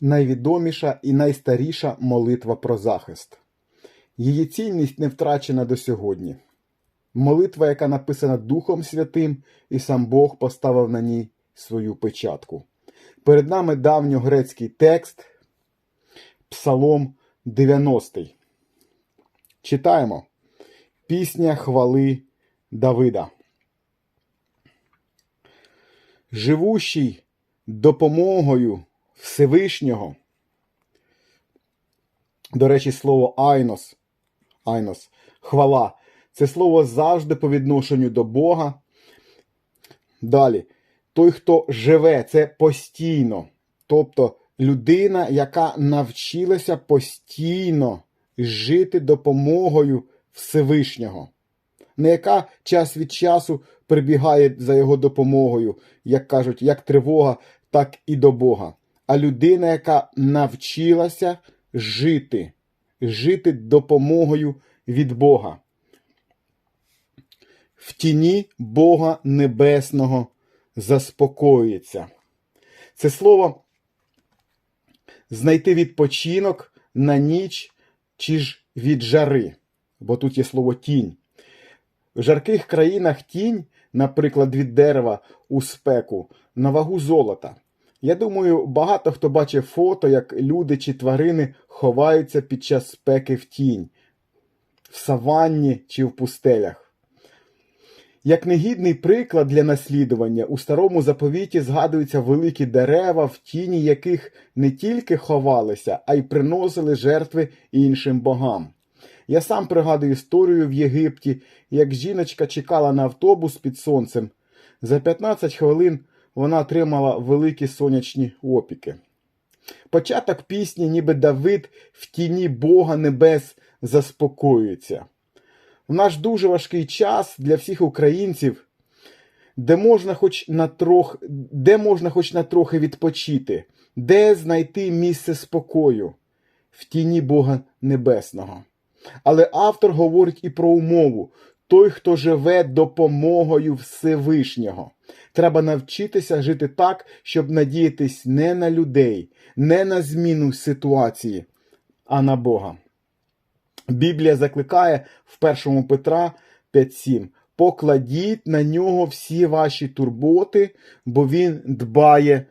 найвідоміша і найстаріша молитва про захист. Її цінність не втрачена до сьогодні. Молитва, яка написана Духом Святим, і сам Бог поставив на ній свою печатку. Перед нами давньогрецький текст, Псалом 90. Читаємо. Пісня хвали Давида. Живущий допомогою Всевишнього. До речі, слово айнос. Айнос. Хвала. Це слово завжди по відношенню до Бога. Далі. Той, хто живе, це постійно. Тобто людина, яка навчилася постійно жити допомогою Всевишнього. Не яка час від часу прибігає за його допомогою, як кажуть, як тривога, так і до Бога. А людина, яка навчилася жити, жити допомогою від Бога. В тіні Бога Небесного заспокоюється. Це слово знайти відпочинок на ніч чи ж від жари, бо тут є слово тінь. В жарких країнах тінь, наприклад, від дерева у спеку, на вагу золота. Я думаю, багато хто бачив фото, як люди чи тварини ховаються під час спеки в тінь, в саванні чи в пустелях. Як негідний приклад для наслідування, у старому заповіті згадуються великі дерева, в тіні яких не тільки ховалися, а й приносили жертви іншим богам. Я сам пригадую історію в Єгипті, як жіночка чекала на автобус під сонцем. За 15 хвилин вона отримала великі сонячні опіки. Початок пісні, ніби Давид в тіні Бога Небес заспокоюється. В наш дуже важкий час для всіх українців, де можна хоч на трох, де можна хоч на трохи відпочити, де знайти місце спокою в тіні Бога Небесного. Але автор говорить і про умову той, хто живе допомогою Всевишнього. Треба навчитися жити так, щоб надіятись не на людей, не на зміну ситуації, а на Бога. Біблія закликає в 1 Петра 5.7. Покладіть на нього всі ваші турботи, бо він дбає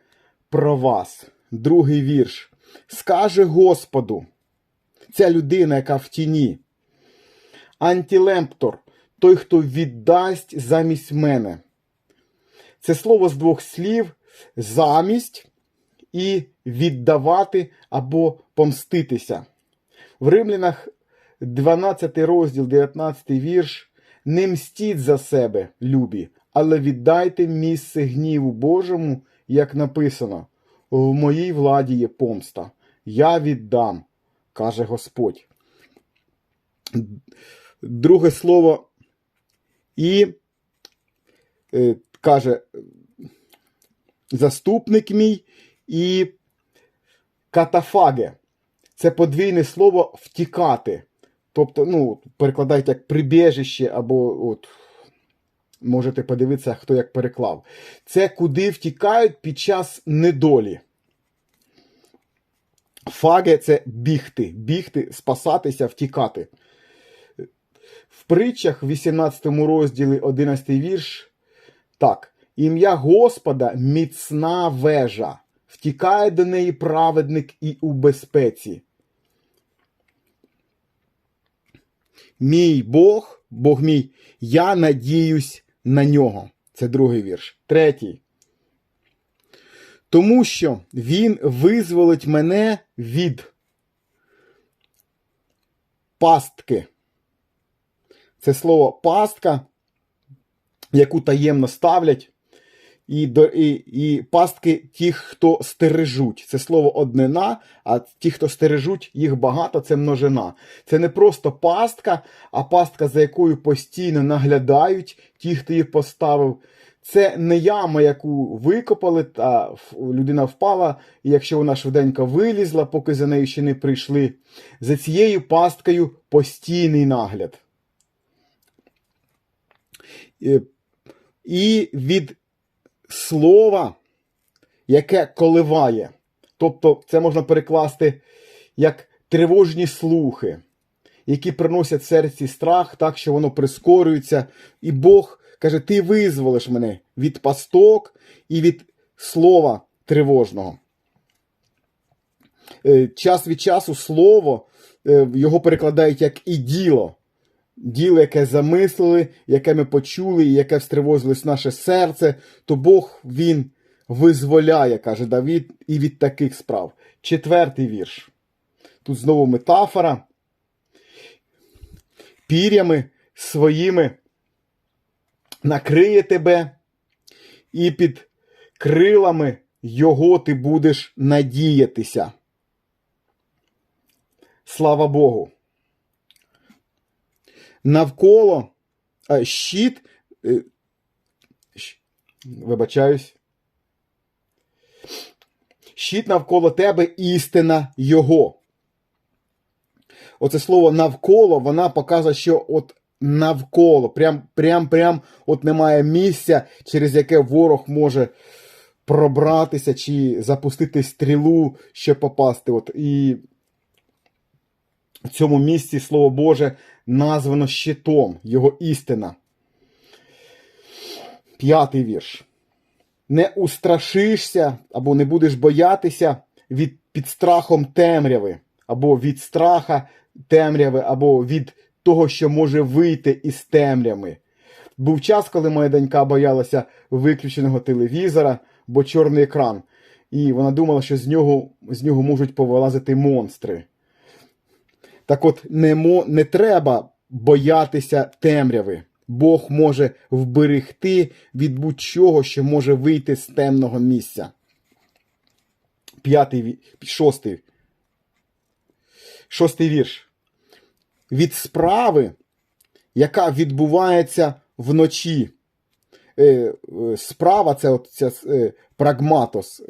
про вас. Другий вірш. Скаже Господу, ця людина, яка в тіні. Антілемптор, той, хто віддасть замість мене. Це слово з двох слів замість і віддавати або помститися. В Римлянах 12 розділ, 19 вірш. Не мстіть за себе, любі, але віддайте місце гніву Божому, як написано: в моїй владі є помста. Я віддам, каже Господь. Друге слово і е, каже заступник мій і катафаге. Це подвійне слово втікати. Тобто, ну, перекладають як прибіжище, або от, можете подивитися, хто як переклав. Це куди втікають під час недолі. Фаге це бігти, бігти, спасатися, втікати. В притчах в 18 розділі 11 вірш. Так, ім'я Господа міцна вежа, втікає до неї праведник і у безпеці. Мій Бог, Бог мій, я надіюсь на нього. Це другий вірш. Третій. Тому що він визволить мене від пастки. Це слово пастка, яку таємно ставлять. І і, і пастки тих, хто стережуть. Це слово однина, а ті, хто стережуть, їх багато, це множина. Це не просто пастка, а пастка, за якою постійно наглядають ті, хто їх поставив. Це не яма, яку викопали, та людина впала, і якщо вона швиденько вилізла, поки за нею ще не прийшли. За цією пасткою постійний нагляд. І від слова, яке коливає. Тобто, це можна перекласти як тривожні слухи, які приносять серці страх, так що воно прискорюється. І Бог каже: Ти визволиш мене від пасток і від слова тривожного. Е, Час від часу слово е, його перекладають як і діло. Діло, яке замислили, яке ми почули, і яке встривозилось наше серце, то Бог він визволяє, каже Давід, і від таких справ. Четвертий вірш. Тут знову метафора. Пір'ями своїми накриє тебе, і під крилами його ти будеш надіятися. Слава Богу. Навколо щит. е, Вибачаюсь. Щит навколо тебе істина Його. Оце слово навколо, вона показує, що от навколо, прям, прям, прям от немає місця, через яке ворог може пробратися чи запустити стрілу, щоб попасти. От, і в цьому місці Слово Боже названо щитом, його істина. П'ятий вірш. Не устрашишся або не будеш боятися від під страхом темряви, або від страха темряви, або від того, що може вийти із темряви. Був час, коли моя донька боялася виключеного телевізора, бо чорний екран, і вона думала, що з нього, з нього можуть повилазити монстри. Так от не, мо, не треба боятися темряви. Бог може вберегти від будь-чого, що може вийти з темного місця. П'ятий, шостий. Шостий вірш. Від справи, яка відбувається вночі. Е, е, Справа це от ця е, прагматос,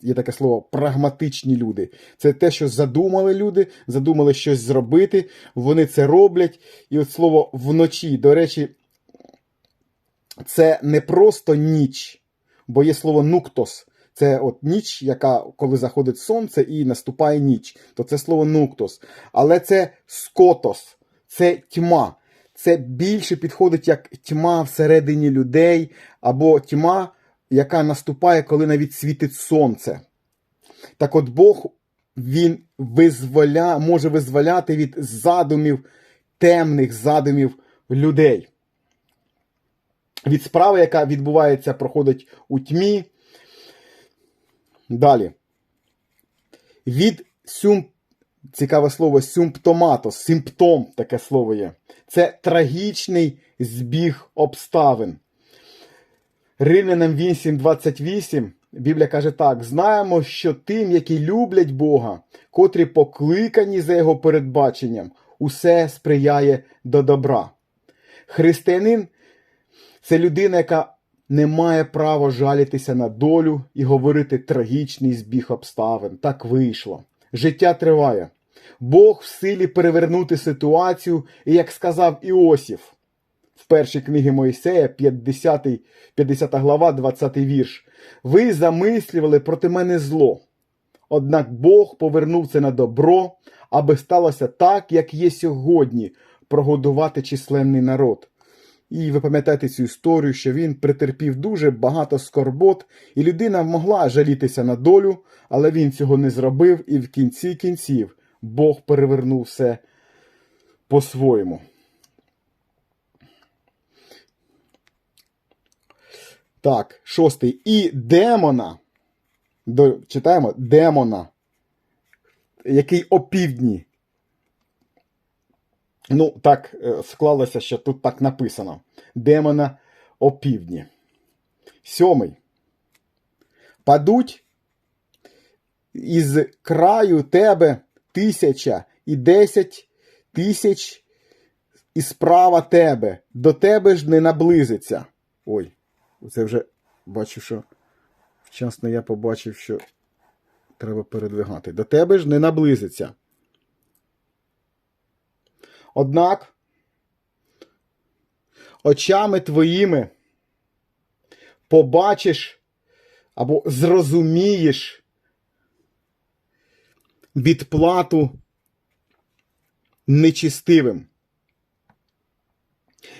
є таке слово, прагматичні люди. Це те, що задумали люди, задумали щось зробити, вони це роблять. І от слово вночі, до речі, це не просто ніч, бо є слово нуктос. Це от ніч, яка коли заходить сонце і наступає ніч, то це слово нуктос. Але це скотос, це тьма. Це більше підходить як тьма всередині людей, або тьма, яка наступає, коли навіть світить сонце. Так от Бог він визволя, може визволяти від задумів, темних задумів людей. Від справи, яка відбувається, проходить у тьмі. Далі. Від сюм, цікаве слово симптоматос, симптом таке слово є. Це трагічний збіг обставин. Римлянам 8.28 Біблія каже так: знаємо, що тим, які люблять Бога, котрі покликані за його передбаченням, усе сприяє до добра. Християнин це людина, яка не має права жалітися на долю і говорити трагічний збіг обставин. Так вийшло. Життя триває. Бог в силі перевернути ситуацію, і як сказав Іосиф в першій книгі Моїсея, 50, 50 глава, 20 вірш. Ви замислювали проти мене зло. Однак Бог повернув це на добро, аби сталося так, як є сьогодні, прогодувати численний народ. І ви пам'ятаєте цю історію, що він претерпів дуже багато скорбот, і людина могла жалітися на долю, але він цього не зробив, і в кінці кінців Бог перевернув все по-своєму. Так, шостий. І демона. До, читаємо демона, який опівдні. Ну, так е, склалося, що тут так написано. Демона опівдні. Сьомий. Падуть із краю тебе тисяча і десять тисяч і справа тебе. До тебе ж не наблизиться. Ой, це вже бачу, що вчасно я побачив, що треба передвигати. До тебе ж не наблизиться. Однак очами твоїми побачиш або зрозумієш відплату нечистивим.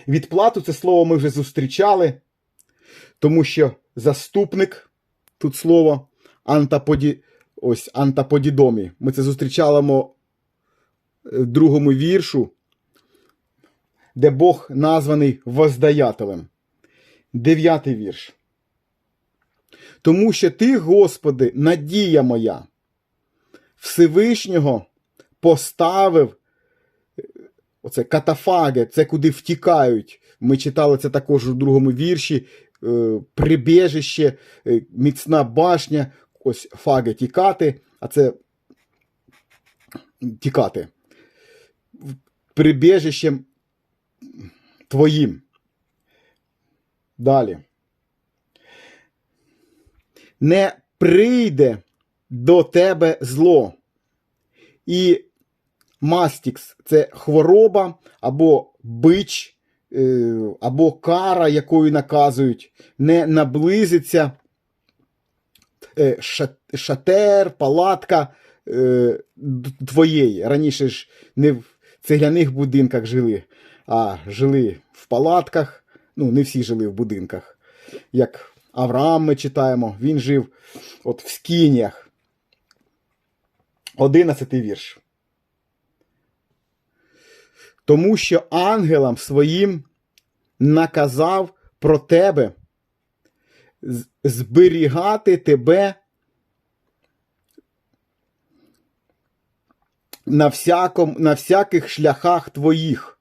Відплату це слово ми вже зустрічали, тому що заступник, тут слово антаподі, ось антаподідомі. Ми це зустрічаємо в другому віршу, де Бог названий воздаятелем. Дев'ятий вірш. Тому що ти, Господи, надія моя, Всевишнього поставив оце катафаги, це куди втікають. Ми читали це також у другому вірші. е, Прибіжище, е, міцна башня, ось фаги тікати, а це тікати. Прибіжищем твоїм. Далі. Не прийде до тебе зло. І мастікс це хвороба або бич, е, або кара, якою наказують, не наблизиться е, шатер, палатка е, твоєї. Раніше ж не в цегляних будинках жили, а жили в палатках. Ну, не всі жили в будинках. Як Авраам ми читаємо, він жив от в скінях. 11 вірш. Тому що ангелам своїм наказав про тебе зберігати тебе на всяком, на всяких шляхах твоїх.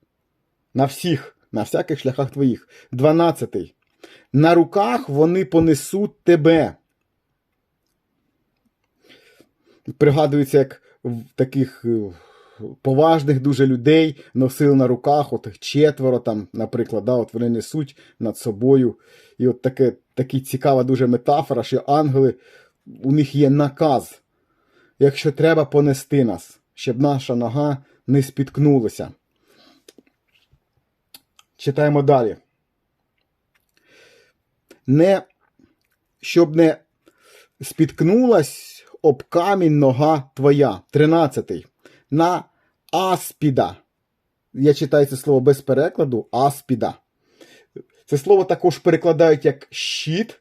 На всіх, на всяких шляхах твоїх. 12. На руках вони понесуть тебе. Пригадується, як в таких е, поважних дуже людей носили на руках, от четверо там, наприклад, да, от вони несуть над собою. І от таке, такі цікава дуже метафора, що ангели, у них є наказ, якщо треба понести нас, щоб наша нога не спіткнулася. Читаємо далі. Не, щоб не спіткнулась об камінь нога твоя. Тринадцятий. На аспіда. Я читаю це слово без перекладу. Аспіда. Це слово також перекладають як щит.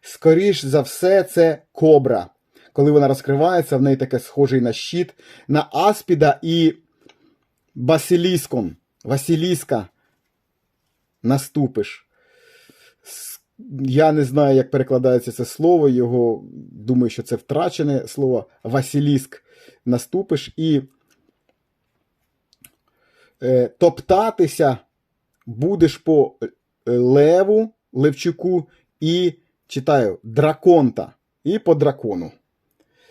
Скоріш за все, це кобра. Коли вона розкривається, в неї таке схожий на щит. На аспіда і басиліском. Василіска наступиш. Я не знаю, як перекладається це слово. Його думаю, що це втрачене слово Василіск. Наступиш і е, топтатися будеш по е, леву, левчуку і читаю драконта. І по дракону.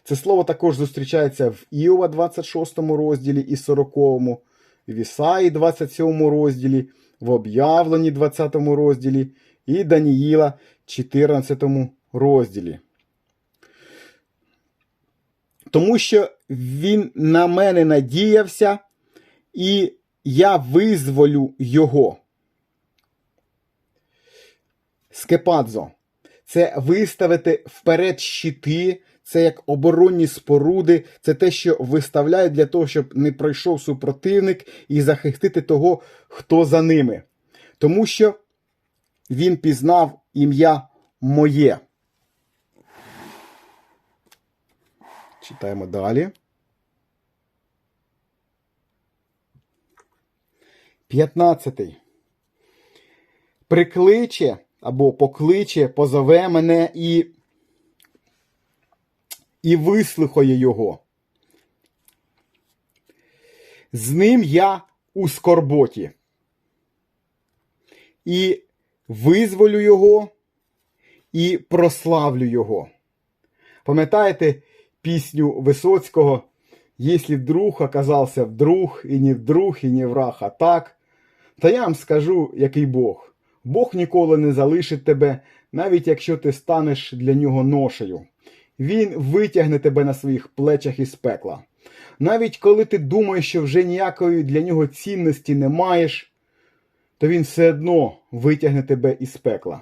Це слово також зустрічається в Іова 26 розділі і 40, в Ісаї 27 розділі, в Об'явленні 20 розділі і Даніїла 14 розділі. Тому що він на мене надіявся, і я визволю його. Скепадзо. Це виставити вперед щити, це як оборонні споруди, це те, що виставляють для того, щоб не пройшов супротивник і захистити того, хто за ними. Тому що він пізнав ім'я моє. Читаємо далі. 15. Прикличе або покличе, позове мене і, і вислухає його. З ним я у скорботі. І визволю його, і прославлю його. Пам'ятаєте пісню Висоцького «Если вдруг оказався вдруг, і не вдруг, і не враг, а так, то я вам скажу, який Бог. Бог ніколи не залишить тебе, навіть якщо ти станеш для нього ношею. Він витягне тебе на своїх плечах із пекла. Навіть коли ти думаєш, що вже ніякої для нього цінності не маєш, то він все одно витягне тебе із пекла.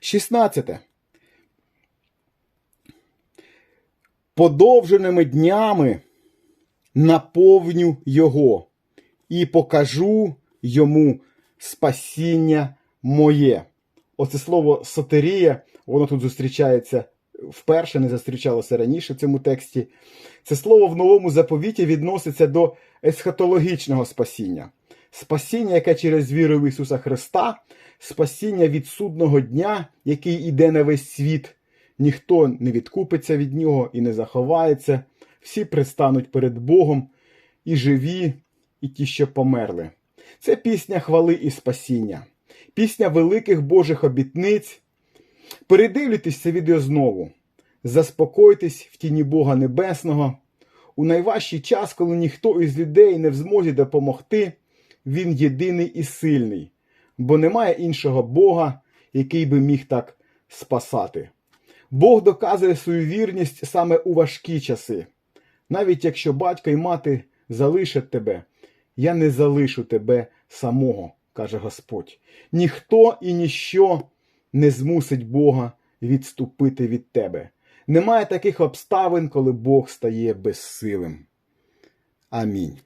16. подовженими днями наповню його і покажу йому спасіння моє. Оце слово сотерія, воно тут зустрічається вперше, не зустрічалося раніше в цьому тексті. Це слово в новому заповіті відноситься до есхатологічного спасіння. Спасіння, яке через віру в Ісуса Христа, спасіння від судного дня, який іде на весь світ. Ніхто не відкупиться від нього і не заховається. Всі предстануть перед Богом, і живі, і ті, що померли. Це пісня хвали і спасіння, пісня великих Божих обітниць. Передивлюйтесь це відео знову. Заспокойтесь в тіні Бога Небесного. У найважчий час, коли ніхто із людей не в змозі допомогти, він єдиний і сильний, бо немає іншого Бога, який би міг так спасати. Бог доказує свою вірність саме у важкі часи. Навіть якщо батько і мати залишать тебе, я не залишу тебе самого, каже Господь. Ніхто і ніщо не змусить Бога відступити від тебе. Немає таких обставин, коли Бог стає безсилим. Амінь.